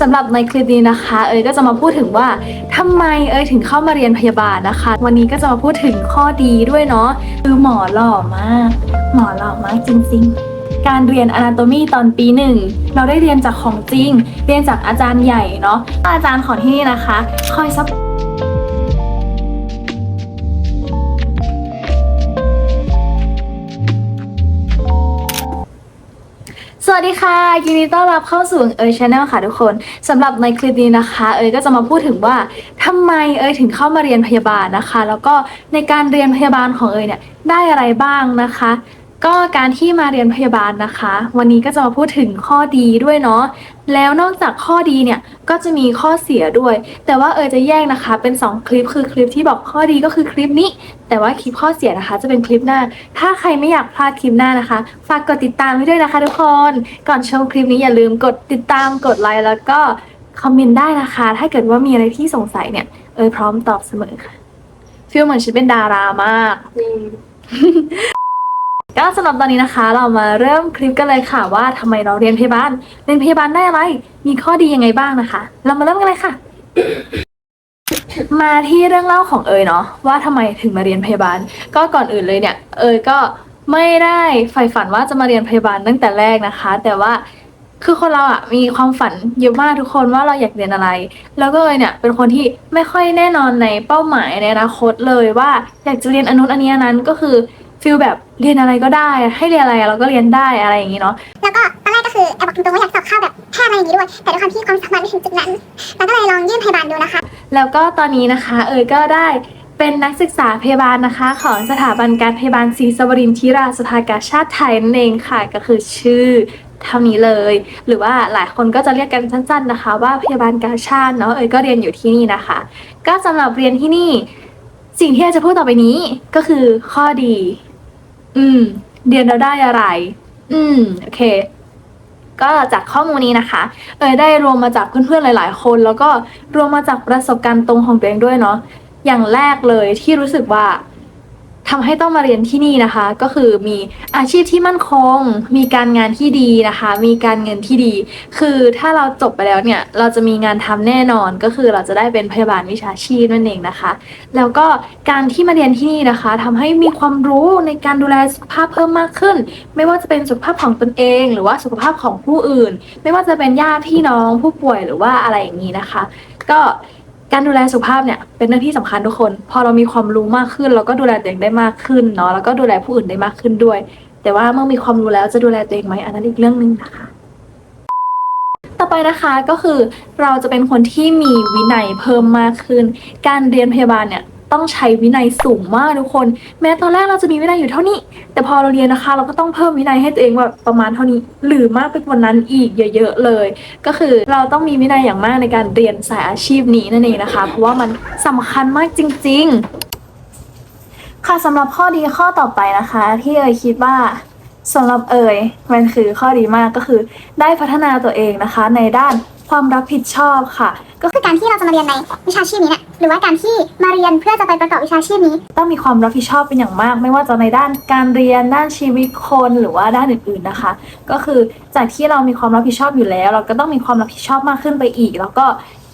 สำหรับในคลิปนี้นะคะ เอยก็จะมาพูดถึงว่าทำไมเอยถึงเข้ามาเรียนพยาบาลนะคะ วันนี้ก็จะมาพูดถึงข้อดีด้วยเนาะคือหมอหล่อมาก หมอหล่อมากจริง ๆการเรียน Anatomy ตอนปีหนึ่งเราได้เรียนจากของจริง เรียนจากอาจารย์ใหญ่เนาะอาจารย์ของที่นี่นะคะ คอยซัพ สวัสดีค่ะยินดีต้อนรับเข้าสู่เอ๋ยชาแนลค่ะทุกคนสำหรับในคลิปนี้นะคะ เอยก็จะมาพูดถึงว่าทำไมเอยถึงเข้ามาเรียนพยาบาลนะคะ แล้วก็ในการเรียนพยาบาลของเอยเนี่ยได้อะไรบ้างนะคะ ก็การที่มาเรียนพยาบาลนะคะ วันนี้ก็จะมาพูดถึงข้อดีด้วยเนาะแล้วนอกจากข้อดีเนี่ยก็จะมีข้อเสียด้วย แต่ว่าเอยจะแยกนะคะ เป็น 2 คลิปคือคลิปที่บอกข้อดีก็คือคลิปนี้ แต่ว่าคลิปข้อเสียนะคะ จะเป็นคลิปหน้า ถ้าใครไม่อยากพลาดคลิปหน้านะคะ ฝากกดติดตามไว้ด้วยนะคะ ทุกคนก่อนชมคลิปนี้อย่าลืมกดติดตามกดไลค์แล้วก็คอมเมนต์ได้นะคะ ถ้าเกิดว่ามีอะไรที่สงสัยเนี่ยเอยพร้อมตอบเสมอค่ะฟีลเหมือนฉันเป็นดารามาก ก็สำหรับตอนนี้นะคะ เรามาเริ่มคลิปกันเลยค่ะว่าทำไมเราเรียนพยาบาลเรียนพยาบาลได้อะไร มีข้อดียังไงบ้างนะคะ เรามาเริ่มกันเลยค่ะ มาที่เรื่องเล่าของเอยเนาะว่าทำไมถึงมาเรียนพยาบาล ก็ก่อนอื่นเลยเนี่ย เอยก็ไม่ได้ใฝ่ฝันว่าจะมาเรียนพยาบาลตั้งแต่แรกนะคะ แต่ว่าคือคนเราอะมีความฝันเยอะมากทุกคนว่าเราอยากเรียนอะไร แล้วก็เลยเนี่ยเป็นคนที่ไม่ค่อยแน่นอนในเป้าหมายในอนาคตเลยว่าอยากจะเรียนอนุนอันนี้นนั้นก็คือ ฟิลแบบเรียนอะไรก็ได้ ให้เรียนอะไรเราก็เรียนได้อะไรอย่างนี้เนาะแล้วก็ตอนแรกก็คือแอบบอกตรงๆว่าอยากสอบเข้าแบบแพทย์อะไรอย่างนี้ด้วย แต่ด้วยความที่ความสามารถไม่ถึงจุดนั้นเราก็เลยลองยื่นพยาบาลดูนะคะ แล้วก็ตอนนี้นะคะ เอยก็ได้เป็นนักศึกษาพยาบาลนะคะ ของสถาบันการพยาบาลศรีสวรินทร์ธิราสภากาชาติไทยนั่นเองค่ะก็คือชื่อเท่านี้เลย หรือว่าหลายคนก็จะเรียกกันสั้น ๆนะคะ ว่าพยาบาลกาชาติเนาะเอยก็เรียนอยู่ที่นี่นะคะ ก็สำหรับเรียนที่นี่ สิ่งที่เอยจะพูดต่อไปนี้ก็คือข้อดี อืม เรียนเราได้อะไร อืม โอเค ก็จากข้อมูลนี้นะคะเอยได้รวมมาจากเพื่อนๆหลาย ๆ คน แล้วก็รวมมาจากประสบการณ์ตรงของตัวเองด้วยเนาะอย่างแรกเลยที่รู้สึกว่า ทำให้ต้องมาเรียนที่นี่นะคะ ก็คือมีอาชีพที่มั่นคง มีการงานที่ดีนะคะ มีการเงินที่ดี คือถ้าเราจบไปแล้วเนี่ยเราจะมีงานทำแน่นอนก็คือเราจะได้เป็นพยาบาลวิชาชีพนั่นเองนะคะ แล้วก็การที่มาเรียนที่นี่นะคะทำให้มีความรู้ในการดูแลสุขภาพเพิ่มมากขึ้น ไม่ว่าจะเป็นสุขภาพของตนเอง หรือว่าสุขภาพของผู้อื่น ไม่ว่าจะเป็นญาติพี่น้องผู้ป่วยหรือว่าอะไรอย่างนี้นะคะ ก็ การดูแลสุขภาพเนี่ยเป็นเรื่องที่สำคัญทุกคน พอเรามีความรู้มากขึ้น เราก็ดูแลตัวเองได้มากขึ้นเนาะแล้วก็ดูแลผู้อื่นได้มากขึ้นด้วย แต่ว่าเมื่อมีความรู้แล้วจะดูแลตัวเองไหมอันนั้นอีกเรื่องหนึ่งนะคะต่อไปนะคะก็คือเราจะเป็นคนที่มีวินัยเพิ่มมากขึ้น การเรียนพยาบาลเนี่ย ต้องใช้วินัยสูงมากทุกคน แม้ตอนแรกเราจะมีวินัยอยู่เท่านี้ แต่พอเราเรียนนะคะ เราก็ต้องเพิ่มวินัยให้ตัวเองแบบประมาณเท่านี้ หรือมากไปกว่านั้นอีกเยอะ ๆ เลย ก็คือเราต้องมีวินัยอย่างมากในการเรียนสายอาชีพนี้นั่นเองนะคะ เพราะว่ามันสำคัญมากจริง ๆ ค่ะสำหรับข้อดีข้อต่อไปนะคะ ที่เอยคิดว่าสำหรับเอยมันคือข้อดีมากก็คือได้พัฒนาตัวเองนะคะในด้าน ความรับผิดชอบค่ะก็ก็คือการที่เราจะมาเรียนในวิชาชีพนี้เนี่ยหรือว่าการที่มาเรียนเพื่อจะไปประกอบวิชาชีพนี้ ต้องมีความรับผิดชอบเป็นอย่างมาก ไม่ว่าจะในด้านการเรียนด้านชีวิตคนหรือว่าด้านอื่นๆนะคะ ก็คือจากที่เรามีความรับผิดชอบอยู่แล้ว เราก็ต้องมีความรับผิดชอบมากขึ้นไปอีก แล้วก็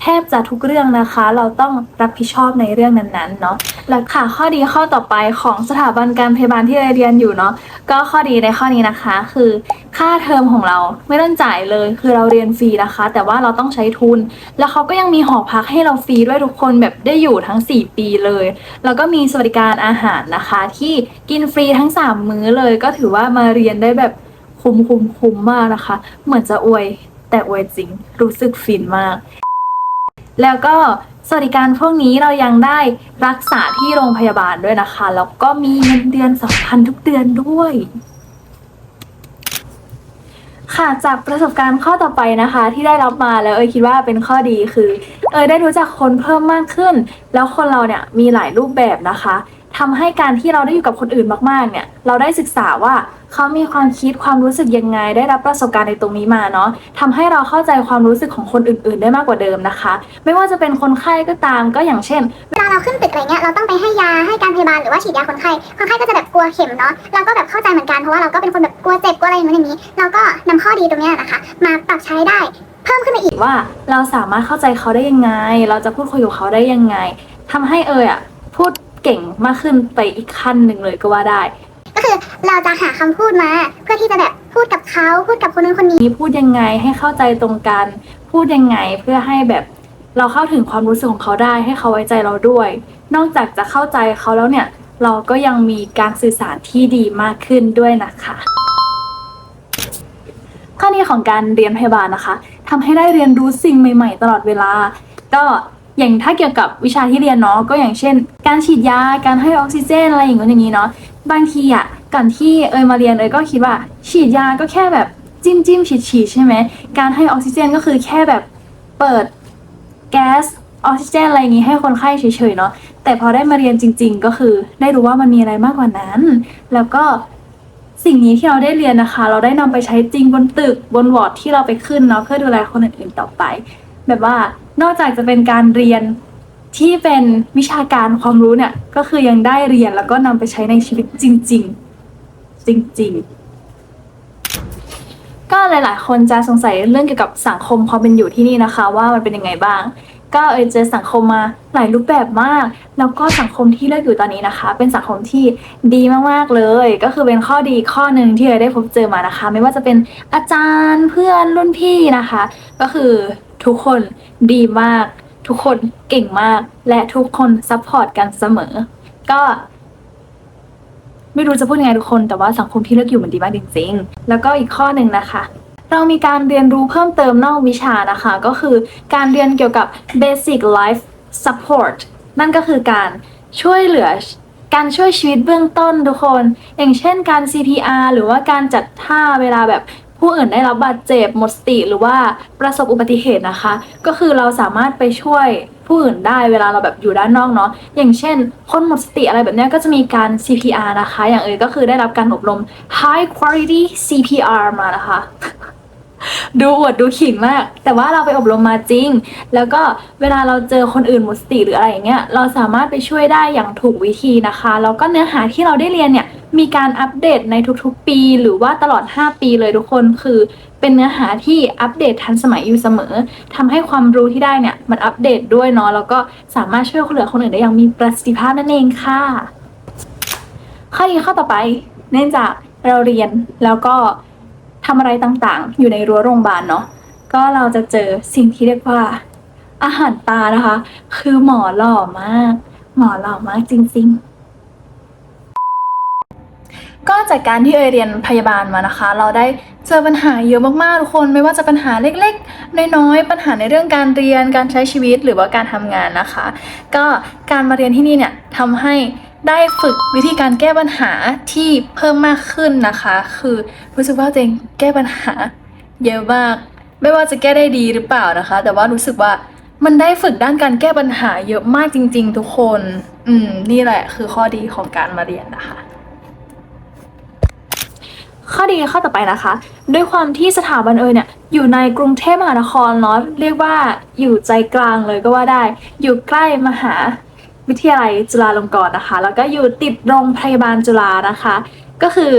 แทบจะทุกเรื่องนะคะ เราต้องรับผิดชอบในเรื่องนั้นๆเนาะแล้วค่ะข้อดีข้อต่อไปของสถาบันการพยาบาลที่เราเรียนอยู่เนาะก็ข้อดีในข้อนี้นะคะ คือค่าเทอมของเราไม่ต้องจ่ายเลยคือเราเรียนฟรีนะคะ แต่ว่าเราต้องใช้ทุน แล้วเขาก็ยังมีหอพักให้เราฟรีด้วยทุกคนแบบได้อยู่ทั้ง 4 ปีเลย แล้วก็มีสวัสดิการอาหารนะคะ ที่กินฟรีทั้ง 3 มื้อเลย ก็ถือว่ามาเรียนได้แบบคุ้มคุ้มคุ้มมากนะคะ เหมือนจะอวยแต่อวยจริงรู้สึกฟินมาก แล้วก็สวัสดิการพวกนี้เรายังได้รักษาที่โรงพยาบาลด้วยนะคะ แล้วก็มีเงินเดือนสำคัญทุกเดือนด้วย ค่ะจากประสบการณ์ข้อต่อไปนะคะ ที่ได้รับมาแล้วเอยคิดว่าเป็นข้อดีคือ เอยได้รู้จักคนเพิ่มมากขึ้น แล้วคนเราเนี่ยมีหลายรูปแบบนะคะทำให้การที่เราได้อยู่กับคนอื่นมากๆเนี่ย เราได้ศึกษาว่า เขามีความคิดความรู้สึกยังไง ได้รับประสบการณ์ในตรงนี้มาเนาะทำให้เราเข้าใจความรู้สึกของคนอื่น ๆ ได้มากกว่าเดิมนะคะ ไม่ว่าจะเป็นคนไข้ก็ตามก็อย่างเช่น เวลาเราขึ้นตึกอะไรเงี้ยเราต้องไปให้ยาให้การพยาบาลหรือว่าฉีดยาคนไข้คนไข้ก็จะแบบกลัวเข็มเนาะเราก็แบบเข้าใจเหมือนกันเพราะว่าเราก็เป็นคนแบบกลัวเจ็บกลัวอะไรอย่างนู้นอย่างนี้ เราก็นำข้อดีตรงเนี้ยนะคะ มาปรับใช้ได้เพิ่มขึ้นมาอีกว่าเราสามารถเข้าใจเขาได้ยังไง เราจะพูดคุยกับเขาได้ยังไงทำให้เอยอะพูดเก่งมากขึ้นไปอีกขั้นหนึ่งเลยก็ว่าได้ ก็คือเราจะหาคำพูดมา เพื่อที่จะแบบพูดกับเขาพูดกับคนนู้นคนนี้ นี้พูดยังไงให้เข้าใจตรงกัน พูดยังไงเพื่อให้แบบเราเข้าถึงความรู้สึกของเขาได้ให้เขาไว้ใจเราด้วย นอกจากจะเข้าใจเขาแล้วเนี่ย เราก็ยังมีการสื่อสารที่ดีมากขึ้นด้วยนะคะ ข้อนี้ของการเรียนพยาบาลนะคะทำให้ได้เรียนรู้สิ่งใหม่ ๆ ตลอดเวลา ก็อย่างถ้าเกี่ยวกับวิชาที่เรียนเนาะก็อย่างเช่น การฉีดยาการให้ออกซิเจนอะไรอย่างเงี้ยอย่างนี้เนาะ บางทีอะก่อนที่เอยมาเรียนเอยก็คิดว่า ฉีดยาก็แค่แบบจิ้มจิ้มฉีดฉีดใช่ไหมการให้ออกซิเจนก็คือแค่แบบเปิดแก๊สออกซิเจนอะไรอย่างงี้ให้คนไข้เฉยๆเนาะแต่พอได้มาเรียนจริง ๆ ก็คือ ได้รู้ว่ามันมีอะไรมากกว่านั้น แล้วก็สิ่งนี้ที่เราได้เรียนนะคะ เราได้นำไปใช้จริงบนตึกบนวอร์ดที่เราไปขึ้นเนาะเพื่อดูแลคนอื่นๆต่อไป แบบว่านอกจากจะเป็นการเรียน ที่เป็นวิชาการความรู้เนี่ย ก็คือยังได้เรียนแล้วก็นำไปใช้ในชีวิตจริง ๆ จริง ๆ ก็หลาย ๆ คนจะสงสัยเรื่องเกี่ยวกับสังคมความเป็นอยู่ที่นี่นะคะ ว่ามันเป็นยังไงบ้าง ก็เอยเจอสังคมมาหลายรูปแบบมาก แล้วก็สังคมที่เลือกอยู่ตอนนี้นะคะ เป็นสังคมที่ดีมากๆเลย ก็คือเป็นข้อดีข้อหนึ่งที่เอยได้พบเจอมานะคะ ไม่ว่าจะเป็นอาจารย์เพื่อนรุ่นพี่นะคะ ก็คือทุกคนดีมาก ทุกคนเก่งมาก และทุกคนซัพพอร์ตกันเสมอ ก็ ไม่รู้จะพูดยังไงทุกคน แต่ว่าสังคมที่เลือกอยู่มันดีมากจริงๆ แล้วก็อีกข้อหนึ่งนะคะ เรามีการเรียนรู้เพิ่มเติมนอกวิชานะคะ ก็คือการเรียนเกี่ยวกับ basic life support นั่นก็คือการช่วยเหลือการช่วยชีวิตเบื้องต้นทุกคน อย่างเช่นการ CPR หรือว่าการจัดท่าเวลาแบบ ผู้อื่นได้รับบาดเจ็บหมดสติหรือว่าประสบอุบัติเหตุนะคะ ก็คือเราสามารถไปช่วยผู้อื่นได้เวลาเราแบบอยู่ด้านนอกเนาะอย่างเช่น คนหมดสติอะไรแบบเนี้ยก็จะมีการ CPR นะคะ อย่างเอ่ยก็คือได้รับการอบรม High Quality CPR มานะคะ ดูอวดดูขิงมาก แต่ว่าเราไปอบรมมาจริง แล้วก็เวลาเราเจอคนอื่นหมดสติหรืออะไรอย่างเงี้ยเราสามารถไปช่วยได้อย่างถูกวิธีนะคะแล้วก็เนื้อหาที่เราได้เรียนเนี่ย มีการอัปเดตในทุกๆ ปี หรือว่าตลอด 5 ปีเลยทุกคนคือเป็นเนื้อหาที่อัปเดตทันสมัยอยู่เสมอทำให้ความรู้ที่ได้เนี่ยมันอัปเดตด้วยเนาะแล้วก็สามารถช่วยคนเหลือคนอื่นได้อย่างมีประสิทธิภาพนั่นเองค่ะ ข้อนี้ข้อต่อไป เนื่องจากเราเรียนแล้วก็ทำอะไรต่างๆ อยู่ในรั้วโรงพยาบาลเนาะก็เราจะเจอสิ่งที่เรียกว่า อาหารตานะคะ คือหมอหล่อมาก หมอหล่อมากจริง ๆ ก็จากการที่เอยเรียนพยาบาลมานะคะ เราได้เจอปัญหาเยอะมากๆทุกคนไม่ว่าจะปัญหาเล็กๆ น้อยๆปัญหาในเรื่องการเรียนการใช้ชีวิตหรือว่าการทำงานนะคะ ก็การมาเรียนที่นี่เนี่ยทำให้ได้ฝึกวิธีการแก้ปัญหาที่เพิ่มมากขึ้นนะคะ คือรู้สึกว่าตัวเองแก้ปัญหาเยอะมาก ไม่ว่าจะแก้ได้ดีหรือเปล่านะคะ แต่ว่ารู้สึกว่ามันได้ฝึกด้านการแก้ปัญหาเยอะมากจริง ๆ ทุกคน อืม นี่แหละคือข้อดีของการมาเรียนนะคะ ข้อดีข้อต่อไปนะคะ ด้วยความที่สถาบันเอยเนี่ยอยู่ในกรุงเทพมหานครเนาะเรียกว่าอยู่ใจกลางเลยก็ว่าได้ อยู่ใกล้มหาวิทยาลัยจุฬาลงกรณ์นะคะ แล้วก็อยู่ติดโรงพยาบาลจุฬานะคะ ก็คือ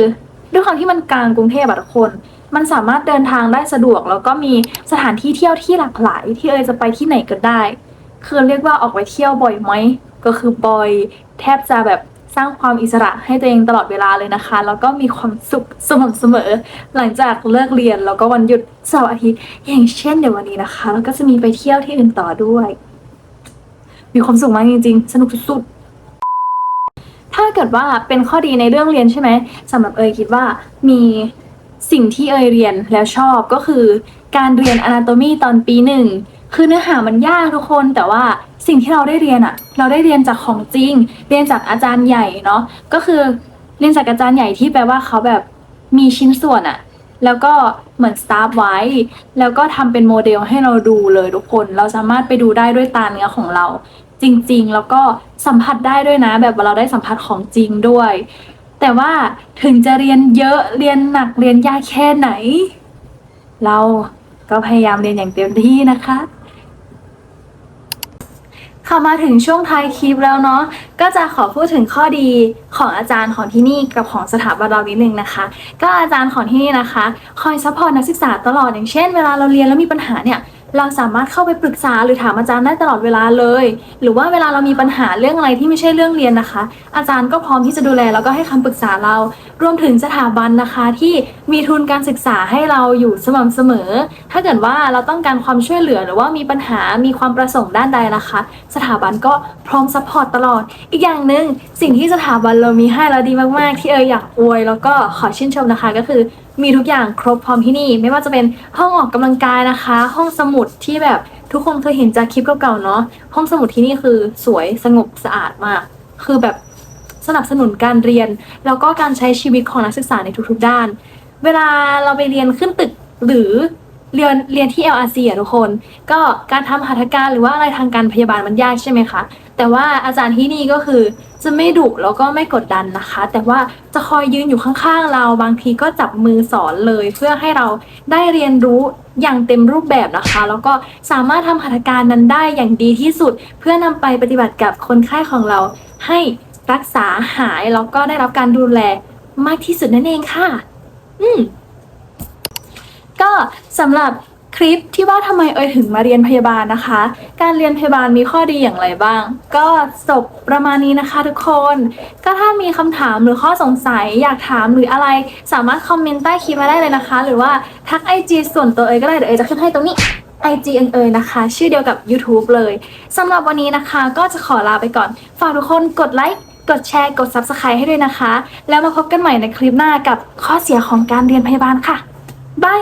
ด้วยความที่มันกลางกรุงเทพอะทุกคน มันสามารถเดินทางได้สะดวก แล้วก็มีสถานที่เที่ยวที่หลากหลาย ที่เอยจะไปที่ไหนก็ได้ คือเรียกว่าออกไปเที่ยวบ่อยไหมก็คือบ่อย แทบจะแบบ สร้างความอิสระให้ตัวเองตลอดเวลาเลยนะคะ แล้วก็มีความสุขสม่ำเสมอ หลังจากเลิกเรียนแล้วก็วันหยุดเสาร์อาทิตย์อย่างเช่นเดี๋ยววันนี้นะคะ แล้วก็จะมีไปเที่ยวที่อื่นต่อด้วย มีความสุขมากจริง ๆ สนุกสุดๆถ้าเกิดว่าเป็นข้อดีในเรื่องเรียนใช่ไหมสำหรับเอยคิดว่ามีสิ่งที่เอยเรียนแล้วชอบก็คือ การเรียน anatomy ตอนปีหนึ่ง คือเนื้อหามันยากทุกคนแต่ว่าสิ่งที่เราได้เรียนอะเราได้เรียนจากของจริง เรียนจากอาจารย์ใหญ่เนาะก็คือเรียนจากอาจารย์ใหญ่ที่แปลว่าเขาแบบมีชิ้นส่วนอะแล้วก็เหมือนสตาร์ฟไว้ แล้วก็ทำเป็นโมเดลให้เราดูเลยทุกคน เราสามารถไปดูได้ด้วยตาเนื้อของเรา จริงๆ แล้วก็สัมผัสได้ด้วยนะ แบบเราได้สัมผัสของจริงด้วย แต่ว่าถึงจะเรียนเยอะเรียนหนักเรียนยากแค่ไหน เราก็พยายามเรียนอย่างเต็มที่นะคะ ค่ะมาถึงช่วงท้ายคลิปแล้วเนาะก็จะขอพูดถึงข้อดีของอาจารย์ของที่นี่กับของสถาบันเรานิดนึงนะคะ ก็อาจารย์ของที่นี่นะคะ คอยซัพพอร์ตนักศึกษาตลอดอย่างเช่น เวลาเราเรียนแล้วมีปัญหาเนี่ย เราสามารถเข้าไปปรึกษาหรือถามอาจารย์ได้ตลอดเวลาเลย หรือว่าเวลาเรามีปัญหาเรื่องอะไรที่ไม่ใช่เรื่องเรียนนะคะ อาจารย์ก็พร้อมที่จะดูแลแล้วก็ให้คำปรึกษาเรา รวมถึงสถาบันนะคะ ที่มีทุนการศึกษาให้เราอยู่สม่ำเสมอ ถ้าเกิดว่าเราต้องการความช่วยเหลือหรือว่ามีปัญหามีความประสงค์ด้านใดนะคะ สถาบันก็พร้อมซัพพอร์ตตลอด อีกอย่างหนึ่งสิ่งที่สถาบันเรามีให้แล้วดีมากๆ ที่เอออยากอวย แล้วก็ขอชื่นชมนะคะก็คือ มีทุกอย่างครบพร้อมที่นี่ ไม่ว่าจะเป็นห้องออกกำลังกายนะคะ ห้องสมุดที่แบบทุกคนเคยเห็นจากคลิปเก่าๆเนาะห้องสมุดที่นี่คือสวยสงบสะอาดมาก คือแบบสนับสนุนการเรียน แล้วก็การใช้ชีวิตของนักศึกษาในทุกๆด้าน เวลาเราไปเรียนขึ้นตึกหรือ เรียนเรียนที่ LRC อะทุกคน ก็การทำหัตถการหรือว่าอะไรทางการพยาบาลมันยากใช่ไหมคะ แต่ว่าอาจารย์ที่นี่ก็คือจะไม่ดุแล้วก็ไม่กดดันนะคะ แต่ว่าจะคอยยืนอยู่ข้างๆเราบางทีก็จับมือสอนเลย เพื่อให้เราได้เรียนรู้อย่างเต็มรูปแบบนะคะ แล้วก็สามารถทำหัตถการนั้นได้อย่างดีที่สุด เพื่อนำไปปฏิบัติกับคนไข้ของเรา ให้รักษาหายแล้วก็ได้รับการดูแลมากที่สุดนั่นเองค่ะ อืม สำหรับคลิปที่ว่าทำไมเอ่ยถึงมาเรียนพยาบาลนะคะ การเรียนพยาบาลมีข้อดีอย่างไรบ้าง ก็จบประมาณนี้นะคะทุกคน ก็ถ้ามีคำถามหรือข้อสงสัยอยากถามหรืออะไร สามารถคอมเมนต์ใต้คลิปมาได้เลยนะคะ หรือว่าทัก IG ส่วนตัวเอ่ยก็ได้เดี๋ยวเอ่ยจะขึ้นให้ตรงนี้ IG เอ่ยนะคะ ชื่อเดียวกับ YouTube เลยสำหรับวันนี้นะคะ ก็จะขอลาไปก่อน ฝากทุกคนกดไลค์กดแชร์กด Subscribe ให้ด้วยนะคะ แล้วมาพบกันใหม่ในคลิปหน้ากับข้อเสียของการเรียนพยาบาลค่ะบาย